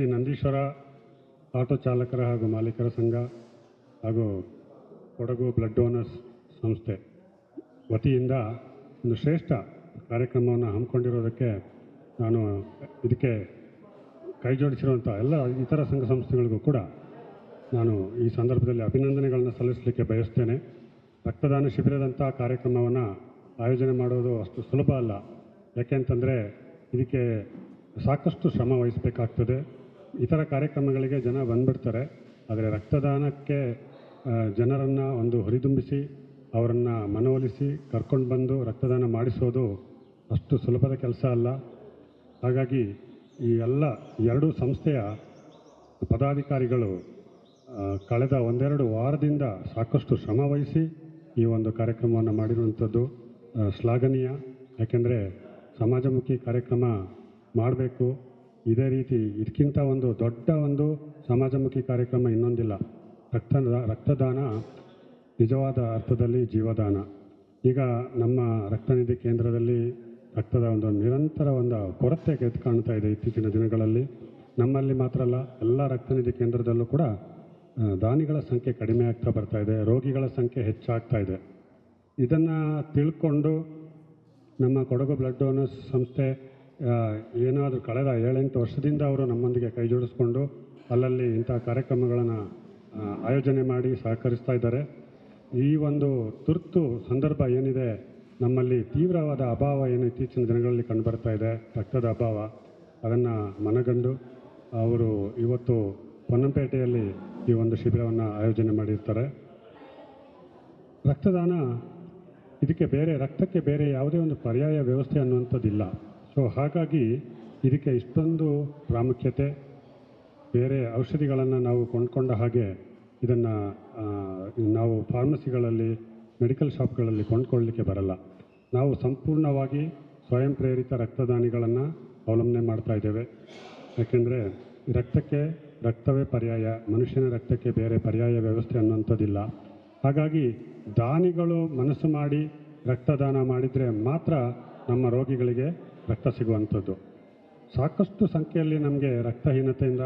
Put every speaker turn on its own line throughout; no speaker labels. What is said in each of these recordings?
Shri Nandishwara auto ಚಾಲಕರ ಹಾಗೂ ಮಾಲೀಕರ ಸಂಘ ಹಾಗೂ ಕೊಡಗು ಬ್ಲಡ್ ಡೋನರ್ಸ್ ಸಂಸ್ಥೆ ವತಿಯಿಂದ ಒಂದು ಶ್ರೇಷ್ಠ ಕಾರ್ಯಕ್ರಮವನ್ನು ಹಮ್ಮಿಕೊಂಡಿರೋದಕ್ಕೆ ನಾನು ಇದಕ್ಕೆ ಕೈ ಜೋಡಿಸಿರುವಂಥ ಎಲ್ಲ ಇತರ ಸಂಘ ಸಂಸ್ಥೆಗಳಿಗೂ ಕೂಡ ನಾನು ಈ ಸಂದರ್ಭದಲ್ಲಿ ಅಭಿನಂದನೆಗಳನ್ನು ಸಲ್ಲಿಸಲಿಕ್ಕೆ ಬಯಸ್ತೇನೆ. ರಕ್ತದಾನ ಶಿಬಿರದಂಥ ಕಾರ್ಯಕ್ರಮವನ್ನು ಆಯೋಜನೆ ಮಾಡೋದು ಅಷ್ಟು ಸುಲಭ ಅಲ್ಲ. ಯಾಕೆಂತಂದರೆ ಇದಕ್ಕೆ ಸಾಕಷ್ಟು ಶ್ರಮ ವಹಿಸಬೇಕಾಗ್ತದೆ. ಇತರ ಕಾರ್ಯಕ್ರಮಗಳಿಗೆ ಜನ ಬಂದ್ಬಿಡ್ತಾರೆ, ಆದರೆ ರಕ್ತದಾನಕ್ಕೆ ಜನರನ್ನು ಒಂದು ಹುರಿದುಂಬಿಸಿ, ಅವರನ್ನು ಮನವೊಲಿಸಿ ಕರ್ಕೊಂಡು ಬಂದು ರಕ್ತದಾನ ಮಾಡಿಸೋದು ಅಷ್ಟು ಸುಲಭದ ಕೆಲಸ ಅಲ್ಲ. ಹಾಗಾಗಿ ಈ ಎಲ್ಲ ಎರಡೂ ಸಂಸ್ಥೆಯ ಪದಾಧಿಕಾರಿಗಳು ಕಳೆದ ಒಂದೆರಡು ವಾರದಿಂದ ಸಾಕಷ್ಟು ಶ್ರಮ ವಹಿಸಿ ಈ ಒಂದು ಕಾರ್ಯಕ್ರಮವನ್ನು ಮಾಡಿರುವಂಥದ್ದು ಶ್ಲಾಘನೀಯ. ಯಾಕೆಂದರೆ ಸಮಾಜಮುಖಿ ಕಾರ್ಯಕ್ರಮ ಮಾಡಬೇಕು ಇದೇ ರೀತಿ ಇದಕ್ಕಿಂತ ಒಂದು ದೊಡ್ಡ ಒಂದು ಸಮಾಜಮುಖಿ ಕಾರ್ಯಕ್ರಮ ಇನ್ನೊಂದಿಲ್ಲ. ರಕ್ತ ರಕ್ತದಾನ ನಿಜವಾದ ಅರ್ಥದಲ್ಲಿ ಜೀವದಾನ. ಈಗ ನಮ್ಮ ರಕ್ತನಿಧಿ ಕೇಂದ್ರದಲ್ಲಿ ರಕ್ತದ ಒಂದು ನಿರಂತರ ಒಂದು ಕೊರತೆ ಎದ್ದು ಕಾಣ್ತಾ ಇದೆ ಇತ್ತೀಚಿನ ದಿನಗಳಲ್ಲಿ. ನಮ್ಮಲ್ಲಿ ಮಾತ್ರ ಅಲ್ಲ, ಎಲ್ಲ ರಕ್ತನಿಧಿ ಕೇಂದ್ರದಲ್ಲೂ ಕೂಡ ದಾನಿಗಳ ಸಂಖ್ಯೆ ಕಡಿಮೆ ಆಗ್ತಾ ಬರ್ತಾ ಇದೆ, ರೋಗಿಗಳ ಸಂಖ್ಯೆ ಹೆಚ್ಚಾಗ್ತಾ ಇದೆ. ಇದನ್ನು ತಿಳ್ಕೊಂಡು ನಮ್ಮ ಕೊಡಗು ಬ್ಲಡ್ ಡೋನರ್ಸ್ ಸಂಸ್ಥೆ ಏನಾದರೂ ಕಳೆದ ಏಳೆಂಟು ವರ್ಷದಿಂದ ಅವರು ನಮ್ಮೊಂದಿಗೆ ಕೈ ಜೋಡಿಸ್ಕೊಂಡು ಅಲ್ಲಲ್ಲಿ ಇಂಥ ಕಾರ್ಯಕ್ರಮಗಳನ್ನು ಆಯೋಜನೆ ಮಾಡಿ ಸಹಕರಿಸ್ತಾ ಇದ್ದಾರೆ. ಈ ಒಂದು ತುರ್ತು ಸಂದರ್ಭ ಏನಿದೆ, ನಮ್ಮಲ್ಲಿ ತೀವ್ರವಾದ ಅಭಾವ ಏನು ಇತ್ತೀಚಿನ ದಿನಗಳಲ್ಲಿ ಕಂಡುಬರ್ತಾ ಇದೆ, ರಕ್ತದ ಅಭಾವ, ಅದನ್ನು ಮನಗಂಡು ಅವರು ಇವತ್ತು ಪೊನ್ನಂಪೇಟೆಯಲ್ಲಿ ಈ ಒಂದು ಶಿಬಿರವನ್ನು ಆಯೋಜನೆ ಮಾಡಿರ್ತಾರೆ. ರಕ್ತದಾನ, ಇದಕ್ಕೆ ಬೇರೆ, ರಕ್ತಕ್ಕೆ ಬೇರೆ ಯಾವುದೇ ಒಂದು ಪರ್ಯಾಯ ವ್ಯವಸ್ಥೆ ಅನ್ನುವಂಥದ್ದಿಲ್ಲ. ಸೊ ಹಾಗಾಗಿ ಇದಕ್ಕೆ ಇಷ್ಟೊಂದು ಪ್ರಾಮುಖ್ಯತೆ, ಬೇರೆ ಔಷಧಿಗಳನ್ನು ನಾವು ಕೊಂಡ್ಕೊಂಡ ಹಾಗೆ ಇದನ್ನು ನಾವು ಫಾರ್ಮಸಿಗಳಲ್ಲಿ, ಮೆಡಿಕಲ್ ಶಾಪ್ಗಳಲ್ಲಿ ಕೊಂಡ್ಕೊಳ್ಳಲಿಕ್ಕೆ ಬರಲ್ಲ. ನಾವು ಸಂಪೂರ್ಣವಾಗಿ ಸ್ವಯಂ ಪ್ರೇರಿತ ರಕ್ತದಾನಿಗಳನ್ನು ಅವಲಂಬನೆ ಮಾಡ್ತಾ ಇದ್ದೇವೆ. ಯಾಕೆಂದರೆ ರಕ್ತಕ್ಕೆ ರಕ್ತವೇ ಪರ್ಯಾಯ, ಮನುಷ್ಯನ ರಕ್ತಕ್ಕೆ ಬೇರೆ ಪರ್ಯಾಯ ವ್ಯವಸ್ಥೆ ಅನ್ನುವಂಥದ್ದಿಲ್ಲ. ಹಾಗಾಗಿ ದಾನಿಗಳು ಮನಸ್ಸು ಮಾಡಿ ರಕ್ತದಾನ ಮಾಡಿದರೆ ಮಾತ್ರ ನಮ್ಮ ರೋಗಿಗಳಿಗೆ ರಕ್ತ ಸಿಗುವಂಥದ್ದು. ಸಾಕಷ್ಟು ಸಂಖ್ಯೆಯಲ್ಲಿ ನಮಗೆ ರಕ್ತಹೀನತೆಯಿಂದ,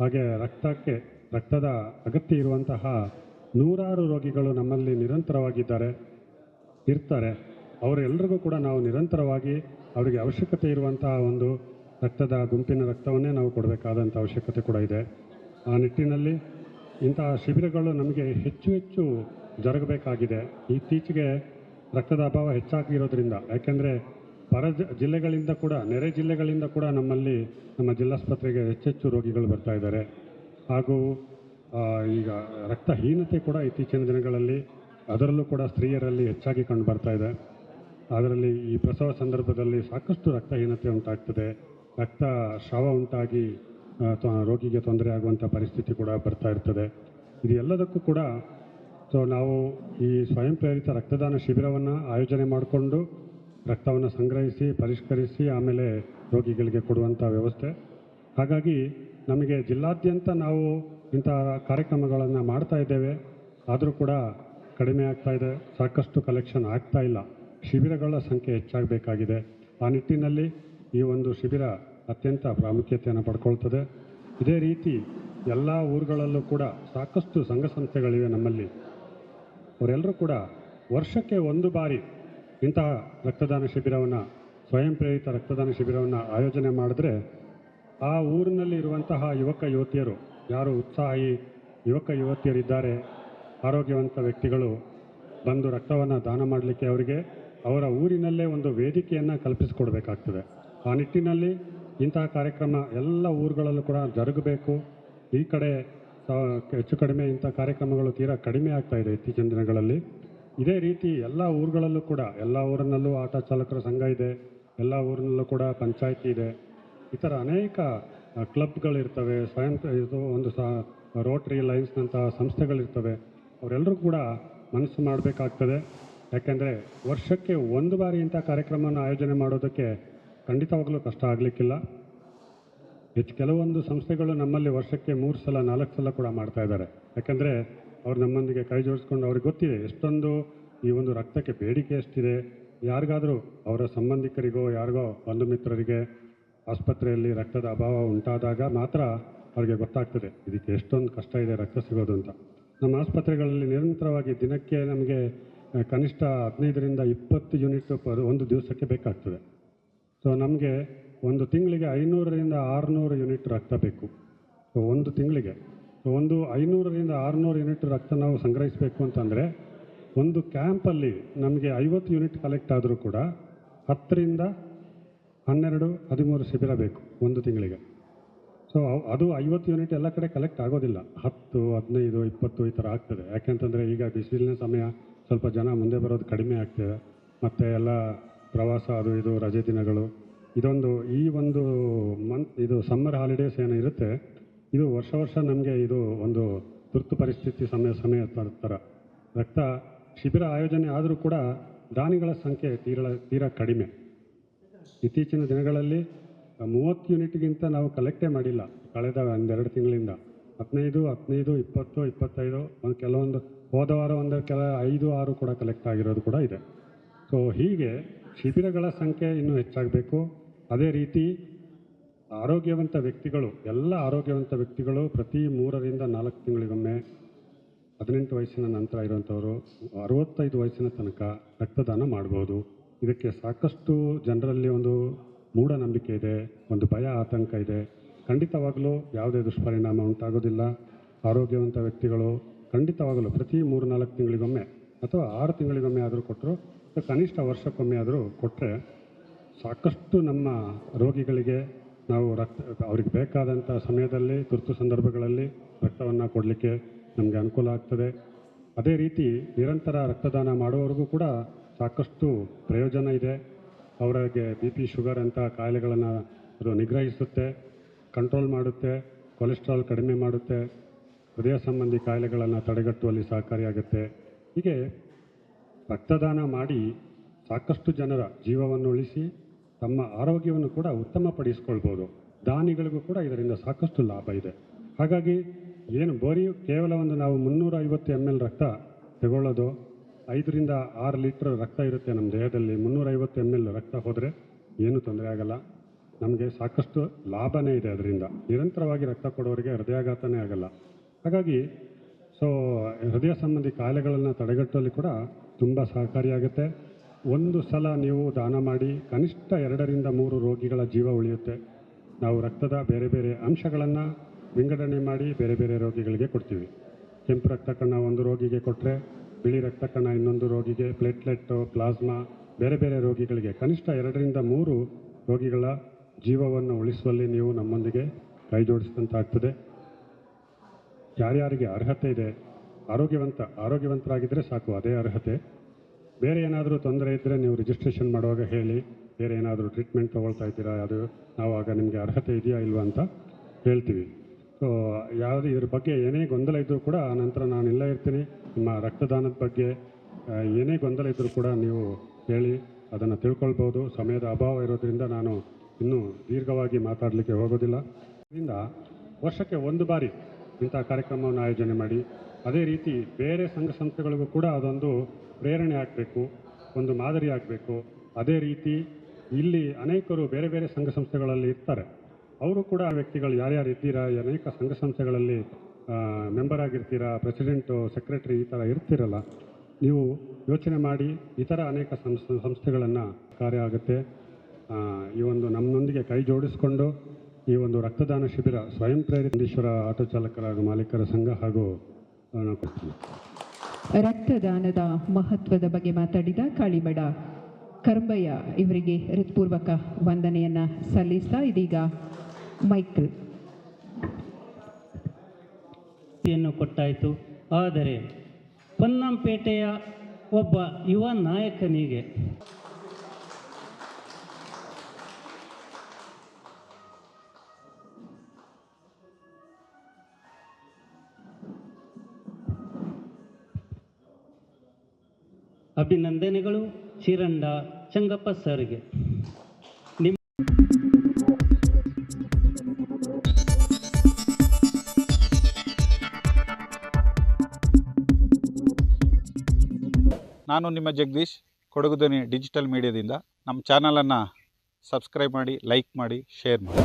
ಹಾಗೆ ರಕ್ತಕ್ಕೆ, ರಕ್ತದ ಅಗತ್ಯ ಇರುವಂತಹ ನೂರಾರು ರೋಗಿಗಳು ನಮ್ಮಲ್ಲಿ ನಿರಂತರವಾಗಿದ್ದಾರೆ, ಇರ್ತಾರೆ. ಅವರೆಲ್ಲರಿಗೂ ಕೂಡ ನಾವು ನಿರಂತರವಾಗಿ ಅವರಿಗೆ ಅವಶ್ಯಕತೆ ಇರುವಂತಹ ಒಂದು ರಕ್ತದ ಗುಂಪಿನ ರಕ್ತವನ್ನೇ ನಾವು ಕೊಡಬೇಕಾದಂಥ ಅವಶ್ಯಕತೆ ಕೂಡ ಇದೆ. ಆ ನಿಟ್ಟಿನಲ್ಲಿ ಇಂತಹ ಶಿಬಿರಗಳು ನಮಗೆ ಹೆಚ್ಚು ಹೆಚ್ಚು ಜರುಗಬೇಕಾಗಿದೆ. ಇತ್ತೀಚೆಗೆ ರಕ್ತದ ಅಭಾವ ಹೆಚ್ಚಾಗಿರೋದ್ರಿಂದ, ಯಾಕೆಂದರೆ ಪರ ಜಿಲ್ಲೆಗಳಿಂದ ಕೂಡ, ನೆರೆ ಜಿಲ್ಲೆಗಳಿಂದ ಕೂಡ ನಮ್ಮಲ್ಲಿ ನಮ್ಮ ಜಿಲ್ಲಾಸ್ಪತ್ರೆಗೆ ಹೆಚ್ಚೆಚ್ಚು ರೋಗಿಗಳು ಬರ್ತಾ ಇದ್ದಾರೆ. ಹಾಗೂ ಈಗ ರಕ್ತಹೀನತೆ ಕೂಡ ಇತ್ತೀಚಿನ ದಿನಗಳಲ್ಲಿ ಅದರಲ್ಲೂ ಕೂಡ ಸ್ತ್ರೀಯರಲ್ಲಿ ಹೆಚ್ಚಾಗಿ ಕಂಡು ಬರ್ತಾ ಇದೆ. ಅದರಲ್ಲಿ ಈ ಪ್ರಸವ ಸಂದರ್ಭದಲ್ಲಿ ಸಾಕಷ್ಟು ರಕ್ತಹೀನತೆ ಉಂಟಾಗ್ತದೆ. ರಕ್ತ ಸ್ರಾವ ಉಂಟಾಗಿ ರೋಗಿಗೆ ತೊಂದರೆ ಆಗುವಂಥ ಪರಿಸ್ಥಿತಿ ಕೂಡ ಬರ್ತಾ ಇರ್ತದೆ. ಇದು ಎಲ್ಲದಕ್ಕೂ ಕೂಡ ಸೊ ನಾವು ಈ ಸ್ವಯಂ ಪ್ರೇರಿತ ರಕ್ತದಾನ ಶಿಬಿರವನ್ನು ಆಯೋಜನೆ ಮಾಡಿಕೊಂಡು ರಕ್ತವನ್ನು ಸಂಗ್ರಹಿಸಿ, ಪರಿಷ್ಕರಿಸಿ, ಆಮೇಲೆ ರೋಗಿಗಳಿಗೆ ಕೊಡುವಂಥ ವ್ಯವಸ್ಥೆ. ಹಾಗಾಗಿ ನಮಗೆ ಜಿಲ್ಲಾದ್ಯಂತ ನಾವು ಇಂಥ ಕಾರ್ಯಕ್ರಮಗಳನ್ನು ಮಾಡ್ತಾ ಇದ್ದೇವೆ. ಆದರೂ ಕೂಡ ಕಡಿಮೆ ಆಗ್ತಾ ಇದೆ. ಸಾಕಷ್ಟು ಕಲೆಕ್ಷನ್ ಆಗ್ತಾ ಇಲ್ಲ. ಶಿಬಿರಗಳ ಸಂಖ್ಯೆ ಹೆಚ್ಚಾಗಬೇಕಾಗಿದೆ. ಆ ನಿಟ್ಟಿನಲ್ಲಿ ಈ ಒಂದು ಶಿಬಿರ ಅತ್ಯಂತ ಪ್ರಾಮುಖ್ಯತೆಯನ್ನು ಪಡ್ಕೊಳ್ತದೆ. ಇದೇ ರೀತಿ ಎಲ್ಲ ಊರುಗಳಲ್ಲೂ ಕೂಡ ಸಾಕಷ್ಟು ಸಂಘ ಸಂಸ್ಥೆಗಳಿವೆ ನಮ್ಮಲ್ಲಿ. ಅವರೆಲ್ಲರೂ ಕೂಡ ವರ್ಷಕ್ಕೆ ಒಂದು ಬಾರಿ ಇಂತಹ ರಕ್ತದಾನ ಶಿಬಿರವನ್ನು, ಸ್ವಯಂ ಪ್ರೇರಿತ ರಕ್ತದಾನ ಶಿಬಿರವನ್ನು ಆಯೋಜನೆ ಮಾಡಿದ್ರೆ, ಆ ಊರಿನಲ್ಲಿ ಇರುವಂತಹ ಯುವಕ ಯುವತಿಯರು, ಯಾರು ಉತ್ಸಾಹಿ ಯುವಕ ಯುವತಿಯರಿದ್ದಾರೆ, ಆರೋಗ್ಯವಂತ ವ್ಯಕ್ತಿಗಳು ಬಂದು ರಕ್ತವನ್ನು ದಾನ ಮಾಡಲಿಕ್ಕೆ ಅವರಿಗೆ, ಅವರ ಊರಿನಲ್ಲೇ ಒಂದು ವೇದಿಕೆಯನ್ನು ಕಲ್ಪಿಸಿಕೊಡ್ಬೇಕಾಗ್ತದೆ. ಆ ನಿಟ್ಟಿನಲ್ಲಿ ಇಂತಹ ಕಾರ್ಯಕ್ರಮ ಎಲ್ಲ ಊರುಗಳಲ್ಲೂ ಕೂಡ ಜರುಗಬೇಕು. ಈ ಕಡೆ ಹೆಚ್ಚು ಕಡಿಮೆ ಇಂಥ ಕಾರ್ಯಕ್ರಮಗಳು ತೀರಾ ಕಡಿಮೆ ಆಗ್ತಾ ಇದೆ ಇತ್ತೀಚಿನ ದಿನಗಳಲ್ಲಿ. ಇದೇ ರೀತಿ ಎಲ್ಲ ಊರುಗಳಲ್ಲೂ ಕೂಡ, ಎಲ್ಲ ಊರಿನಲ್ಲೂ ಆಟೋ ಚಾಲಕರ ಸಂಘ ಇದೆ, ಎಲ್ಲ ಊರಿನಲ್ಲೂ ಕೂಡ ಪಂಚಾಯಿತಿ ಇದೆ. ಈ ಥರ ಅನೇಕ ಕ್ಲಬ್ಗಳಿರ್ತವೆ, ಸ್ವಯಂ ಇದು ಒಂದು ಸಹ ರೋಟ್ರಿ ಲೈನ್ಸ್ನಂತಹ ಸಂಸ್ಥೆಗಳಿರ್ತವೆ. ಅವರೆಲ್ಲರೂ ಕೂಡ ಮನಸ್ಸು ಮಾಡಬೇಕಾಗ್ತದೆ. ಯಾಕೆಂದರೆ ವರ್ಷಕ್ಕೆ ಒಂದು ಬಾರಿ ಇಂಥ ಕಾರ್ಯಕ್ರಮವನ್ನು ಆಯೋಜನೆ ಮಾಡೋದಕ್ಕೆ ಖಂಡಿತವಾಗಲೂ ಕಷ್ಟ ಆಗಲಿಕ್ಕಿಲ್ಲ. ಹೆಚ್ಚು ಕೆಲವೊಂದು ಸಂಸ್ಥೆಗಳು ನಮ್ಮಲ್ಲಿ ವರ್ಷಕ್ಕೆ ಮೂರು ಸಲ, ನಾಲ್ಕು ಸಲ ಕೂಡ ಮಾಡ್ತಾಯಿದ್ದಾರೆ ಯಾಕಂದರೆ ಅವ್ರು ನಮ್ಮೊಂದಿಗೆ ಕೈ ಜೋಡಿಸ್ಕೊಂಡು ಅವ್ರಿಗೆ ಗೊತ್ತಿದೆ, ಎಷ್ಟೊಂದು ಈ ಒಂದು ರಕ್ತಕ್ಕೆ ಬೇಡಿಕೆ ಎಷ್ಟಿದೆ. ಯಾರಿಗಾದರೂ ಅವರ ಸಂಬಂಧಿಕರಿಗೋ, ಯಾರಿಗೋ ಬಂಧು ಮಿತ್ರರಿಗೆ ಆಸ್ಪತ್ರೆಯಲ್ಲಿ ರಕ್ತದ ಅಭಾವ ಉಂಟಾದಾಗ ಮಾತ್ರ ಅವ್ರಿಗೆ ಗೊತ್ತಾಗ್ತದೆ, ಇದಕ್ಕೆ ಎಷ್ಟೊಂದು ಕಷ್ಟ ಇದೆ ರಕ್ತ ಸಿಗೋದು ಅಂತ. ನಮ್ಮ ಆಸ್ಪತ್ರೆಗಳಲ್ಲಿ ನಿರಂತರವಾಗಿ ದಿನಕ್ಕೆ ನಮಗೆ ಕನಿಷ್ಠ ಹದಿನೈದರಿಂದ ಇಪ್ಪತ್ತು ಯೂನಿಟ್ ಒಂದು ದಿವಸಕ್ಕೆ ಬೇಕಾಗ್ತದೆ. ಸೊ ನಮಗೆ ಒಂದು ತಿಂಗಳಿಗೆ ಐನೂರರಿಂದ ಆರುನೂರು ಯೂನಿಟ್ ರಕ್ತ ಬೇಕು. ಸೊ ಒಂದು ತಿಂಗಳಿಗೆ. ಒಂದು ಐನೂರರಿಂದ ಆರುನೂರು ಯೂನಿಟ್ ರಕ್ತ ನಾವು ಸಂಗ್ರಹಿಸಬೇಕು ಅಂತಂದರೆ ಒಂದು ಕ್ಯಾಂಪಲ್ಲಿ ನಮಗೆ ಐವತ್ತು ಯೂನಿಟ್ ಕಲೆಕ್ಟ್ ಆದರೂ ಕೂಡ ಹತ್ತರಿಂದ ಹನ್ನೆರಡು, ಹದಿಮೂರು ಶಿಬಿರ ಬೇಕು ಒಂದು ತಿಂಗಳಿಗೆ. ಸೊ ಅದು ಐವತ್ತು ಯೂನಿಟ್ ಎಲ್ಲ ಕಡೆ ಕಲೆಕ್ಟ್ ಆಗೋದಿಲ್ಲ. ಹತ್ತು, ಹದಿನೈದು, ಇಪ್ಪತ್ತು ಈ ಥರ ಆಗ್ತದೆ. ಯಾಕೆಂತಂದರೆ ಈಗ ಬಿಸಿಲಿನ ಸಮಯ, ಸ್ವಲ್ಪ ಜನ ಮುಂದೆ ಬರೋದು ಕಡಿಮೆ ಆಗ್ತದೆ. ಮತ್ತು ಎಲ್ಲ ಪ್ರವಾಸ ಅದು ಇದು ರಜೆ ದಿನಗಳು. ಇದೊಂದು ಈ ಒಂದು ಮಂತ್ ಇದು ಸಮ್ಮರ್ ಹಾಲಿಡೇಸ್ ಏನೋ ಇರುತ್ತೆ. ಇದು ವರ್ಷ ವರ್ಷ ನಮಗೆ ಇದು ಒಂದು ತುರ್ತು ಪರಿಸ್ಥಿತಿ ಸಮಯ ಸಮಯ ಥರ ರಕ್ತ ಶಿಬಿರ ಆಯೋಜನೆ ಆದರೂ ಕೂಡ ದಾನಿಗಳ ಸಂಖ್ಯೆ ತೀರ ತೀರಾ ಕಡಿಮೆ. ಇತ್ತೀಚಿನ ದಿನಗಳಲ್ಲಿ ಮೂವತ್ತು ಯೂನಿಟ್ಗಿಂತ ನಾವು ಕಲೆಕ್ಟೇ ಮಾಡಿಲ್ಲ. ಕಳೆದ ಒಂದೆರಡು ತಿಂಗಳಿಂದ. ಹದಿನೈದು ಹದಿನೈದು, ಇಪ್ಪತ್ತು, ಇಪ್ಪತ್ತೈದು, ಒಂದು ಕೆಲವೊಂದು ಹೋದ ವಾರ ಒಂದು, ಕೆಲ ಐದು, ಆರು ಕೂಡ ಕಲೆಕ್ಟ್ ಆಗಿರೋದು ಕೂಡ ಇದೆ. ಸೊ ಹೀಗೆ ಶಿಬಿರಗಳ ಸಂಖ್ಯೆ ಇನ್ನೂ ಹೆಚ್ಚಾಗಬೇಕು. ಅದೇ ರೀತಿ ಆರೋಗ್ಯವಂತ ವ್ಯಕ್ತಿಗಳು, ಎಲ್ಲ ಆರೋಗ್ಯವಂತ ವ್ಯಕ್ತಿಗಳು ಪ್ರತಿ ಮೂರರಿಂದ ನಾಲ್ಕು ತಿಂಗಳಿಗೊಮ್ಮೆ ಹದಿನೆಂಟು ವಯಸ್ಸಿನ ನಂತರ ಇರುವಂಥವರು ಅರವತ್ತೈದು ವಯಸ್ಸಿನ ತನಕ ರಕ್ತದಾನ ಮಾಡ್ಬೋದು. ಇದಕ್ಕೆ ಸಾಕಷ್ಟು ಜನರಲ್ಲಿ ಒಂದು ಮೂಢನಂಬಿಕೆ ಇದೆ, ಒಂದು ಭಯ ಆತಂಕ ಇದೆ. ಖಂಡಿತವಾಗಲೂ ಯಾವುದೇ ದುಷ್ಪರಿಣಾಮ ಉಂಟಾಗೋದಿಲ್ಲ. ಆರೋಗ್ಯವಂತ ವ್ಯಕ್ತಿಗಳು ಖಂಡಿತವಾಗಲೂ ಪ್ರತಿ ಮೂರು ನಾಲ್ಕು ತಿಂಗಳಿಗೊಮ್ಮೆ ಅಥವಾ ಆರು ತಿಂಗಳಿಗೊಮ್ಮೆ ಆದರೂ ಕೊಟ್ಟರು, ಕನಿಷ್ಠ ವರ್ಷಕ್ಕೊಮ್ಮೆ ಆದರೂ ಕೊಟ್ಟರೆ ಸಾಕಷ್ಟು ನಮ್ಮ ರೋಗಿಗಳಿಗೆ ನಾವು ರಕ್ತ, ಅವ್ರಿಗೆ ಬೇಕಾದಂಥ ಸಮಯದಲ್ಲಿ, ತುರ್ತು ಸಂದರ್ಭಗಳಲ್ಲಿ ರಕ್ತವನ್ನು ಕೊಡಲಿಕ್ಕೆ ನಮಗೆ ಅನುಕೂಲ ಆಗ್ತದೆ. ಅದೇ ರೀತಿ ನಿರಂತರ ರಕ್ತದಾನ ಮಾಡುವವರೆಗೂ ಕೂಡ ಸಾಕಷ್ಟು ಪ್ರಯೋಜನ ಇದೆ. ಅವರಿಗೆ ಬಿ ಪಿ ಶುಗರ್ ಅಂತ ಕಾಯಿಲೆಗಳನ್ನು ಅದು ನಿಗ್ರಹಿಸುತ್ತೆ, ಕಂಟ್ರೋಲ್ ಮಾಡುತ್ತೆ, ಕೊಲೆಸ್ಟ್ರಾಲ್ ಕಡಿಮೆ ಮಾಡುತ್ತೆ, ಹೃದಯ ಸಂಬಂಧಿ ಕಾಯಿಲೆಗಳನ್ನು ತಡೆಗಟ್ಟುವಲ್ಲಿ ಸಹಕಾರಿಯಾಗುತ್ತೆ. ಹೀಗೆ ರಕ್ತದಾನ ಮಾಡಿ ಸಾಕಷ್ಟು ಜನರ ಜೀವವನ್ನು ಉಳಿಸಿ ತಮ್ಮ ಆರೋಗ್ಯವನ್ನು ಕೂಡ ಉತ್ತಮಪಡಿಸ್ಕೊಳ್ಬೋದು. ದಾನಿಗಳಿಗೂ ಕೂಡ ಇದರಿಂದ ಸಾಕಷ್ಟು ಲಾಭ ಇದೆ. ಹಾಗಾಗಿ ಏನು ಬರೀ ಕೇವಲ ಒಂದು ನಾವು ಮುನ್ನೂರ ಐವತ್ತು ಎಂ ಎಲ್ ರಕ್ತ ತಗೊಳ್ಳೋದು, ಐದರಿಂದ ಆರು ಲೀಟ್ರ್ ರಕ್ತ ಇರುತ್ತೆ ನಮ್ಮ ದೇಹದಲ್ಲಿ, ಮುನ್ನೂರೈವತ್ತು ಎಂ ಎಲ್ ರಕ್ತ ಹೋದರೆ ಏನೂ ತೊಂದರೆ ಆಗಲ್ಲ. ನಮಗೆ ಸಾಕಷ್ಟು ಲಾಭನೇ ಇದೆ ಅದರಿಂದ. ನಿರಂತರವಾಗಿ ರಕ್ತ ಕೊಡೋರಿಗೆ ಹೃದಯಾಘಾತನೇ ಆಗಲ್ಲ. ಹಾಗಾಗಿ ಸೊ, ಹೃದಯ ಸಂಬಂಧಿ ಕಾಯಿಲೆಗಳನ್ನು ತಡೆಗಟ್ಟುವಲ್ಲಿ ಕೂಡ ತುಂಬ ಸಹಕಾರಿಯಾಗುತ್ತೆ. ಒಂದು ಸಲ ನೀವು ದಾನ ಮಾಡಿ ಕನಿಷ್ಠ ಎರಡರಿಂದ ಮೂರು ರೋಗಿಗಳ ಜೀವ ಉಳಿಯುತ್ತೆ. ನಾವು ರಕ್ತದ ಬೇರೆ ಬೇರೆ ಅಂಶಗಳನ್ನು ವಿಂಗಡಣೆ ಮಾಡಿ ಬೇರೆ ಬೇರೆ ರೋಗಿಗಳಿಗೆ ಕೊಡ್ತೀವಿ. ಕೆಂಪು ರಕ್ತ ಕಣ ಒಂದು ರೋಗಿಗೆ ಕೊಟ್ಟರೆ ಬಿಳಿ ರಕ್ತ ಕಣ ಇನ್ನೊಂದು ರೋಗಿಗೆ ಪ್ಲೇಟ್ಲೆಟ್ಟು ಪ್ಲಾಸ್ಮಾ ಬೇರೆ ಬೇರೆ ರೋಗಿಗಳಿಗೆ ಕನಿಷ್ಠ ಎರಡರಿಂದ ಮೂರು ರೋಗಿಗಳ ಜೀವವನ್ನು ಉಳಿಸುವಲ್ಲಿ ನೀವು ನಮ್ಮೊಂದಿಗೆ ಕೈ ಜೋಡಿಸಿದಂತಾಗ್ತದೆ. ಯಾರ್ಯಾರಿಗೆ ಅರ್ಹತೆ ಇದೆ, ಆರೋಗ್ಯವಂತ ಆರೋಗ್ಯವಂತರಾಗಿದ್ದರೆ ಸಾಕು, ಅದೇ ಅರ್ಹತೆ. ಬೇರೆ ಏನಾದರೂ ತೊಂದರೆ ಇದ್ದರೆ ನೀವು ರಿಜಿಸ್ಟ್ರೇಷನ್ ಮಾಡುವಾಗ ಹೇಳಿ. ಬೇರೆ ಏನಾದರೂ ಟ್ರೀಟ್ಮೆಂಟ್ ತೊಗೊಳ್ತಾ ಇದ್ದೀರಾ, ಅದು ನಾವು ಆಗ ನಿಮಗೆ ಅರ್ಹತೆ ಇದೆಯಾ ಇಲ್ವಾ ಅಂತ ಹೇಳ್ತೀವಿ. ಸೊ ಯಾವುದು ಇದ್ರ ಬಗ್ಗೆ ಏನೇ ಗೊಂದಲ ಇದ್ದರೂ ಕೂಡ ನಂತರ ನಾನು ಇಲ್ಲೇ ಇರ್ತೀನಿ. ನಿಮ್ಮ ರಕ್ತದಾನದ ಬಗ್ಗೆ ಏನೇ ಗೊಂದಲ ಇದ್ದರೂ ಕೂಡ ನೀವು ಹೇಳಿ, ಅದನ್ನು ತಿಳ್ಕೊಳ್ಬೋದು. ಸಮಯದ ಅಭಾವ ಇರೋದ್ರಿಂದ ನಾನು ಇನ್ನೂ ದೀರ್ಘವಾಗಿ ಮಾತಾಡಲಿಕ್ಕೆ ಹೋಗೋದಿಲ್ಲ. ಇದರಿಂದ ವರ್ಷಕ್ಕೆ ಒಂದು ಬಾರಿ ಇಂಥ ಕಾರ್ಯಕ್ರಮವನ್ನು ಆಯೋಜನೆ ಮಾಡಿ. ಅದೇ ರೀತಿ ಬೇರೆ ಸಂಘ ಸಂಸ್ಥೆಗಳಿಗೂ ಕೂಡ ಅದೊಂದು ಪ್ರೇರಣೆ ಆಗಬೇಕು, ಒಂದು ಮಾದರಿ ಆಗಬೇಕು. ಅದೇ ರೀತಿ ಇಲ್ಲಿ ಅನೇಕರು ಬೇರೆ ಬೇರೆ ಸಂಘ ಸಂಸ್ಥೆಗಳಲ್ಲಿ ಇರ್ತಾರೆ. ಅವರು ಕೂಡ ವ್ಯಕ್ತಿಗಳು ಯಾರ್ಯಾರು ಇದ್ದೀರಾ ಅನೇಕ ಸಂಘ ಸಂಸ್ಥೆಗಳಲ್ಲಿ ಮೆಂಬರ್ ಆಗಿರ್ತೀರಾ, ಪ್ರೆಸಿಡೆಂಟು, ಸೆಕ್ರೆಟರಿ ಈ ಥರ ಇರ್ತಿರಲ್ಲ, ನೀವು ಯೋಚನೆ ಮಾಡಿ ಇತರ ಅನೇಕ ಸಂಸ್, ಸಂಸ್ಥೆಗಳನ್ನು ಕಾರ್ಯ ಆಗುತ್ತೆ. ಈ ಒಂದು ನಮ್ಮೊಂದಿಗೆ ಕೈ ಜೋಡಿಸಿಕೊಂಡು ಈ ಒಂದು ರಕ್ತದಾನ ಶಿಬಿರ ಸ್ವಯಂ ಪ್ರೇರಿತ ಈಶ್ವರ ಆಟೋ ಚಾಲಕರ ಹಾಗೂ ಮಾಲೀಕರ ಸಂಘ ಹಾಗೂ ಕೊಡ್ತೀವಿ.
ರಕ್ತದಾನದ ಮಹತ್ವದ ಬಗ್ಗೆ ಮಾತಾಡಿದ ಕಾಳಿಮಡ ಕರ್ಬಯ್ಯ ಇವರಿಗೆ ಹೃತ್ಪೂರ್ವಕ ವಂದನೆಯನ್ನ ಸಲ್ಲಿಸ್ತಾ ಇದೀಗ ಮೈಕಲ್
ಕೊಟ್ಟಾಯಿತು. ಆದರೆ ಪೊನ್ನಂಪೇಟೆಯ ಒಬ್ಬ ಯುವ ನಾಯಕನಿಗೆ ಅಭಿನಂದನೆಗಳು ಶಿರಂಡ ಚಂಗಪ್ಪ ಸರ್ಗೆ.
ನಾನು ನಿಮ್ಮ ಜಗದೀಶ್ ಕೊಡಗುದನಿ ಡಿಜಿಟಲ್ ಮೀಡಿಯಾದಿಂದ. ನಮ್ಮ ಚಾನಲನ್ನು ಸಬ್ಸ್ಕ್ರೈಬ್ ಮಾಡಿ, ಲೈಕ್ ಮಾಡಿ, ಶೇರ್ ಮಾಡಿ.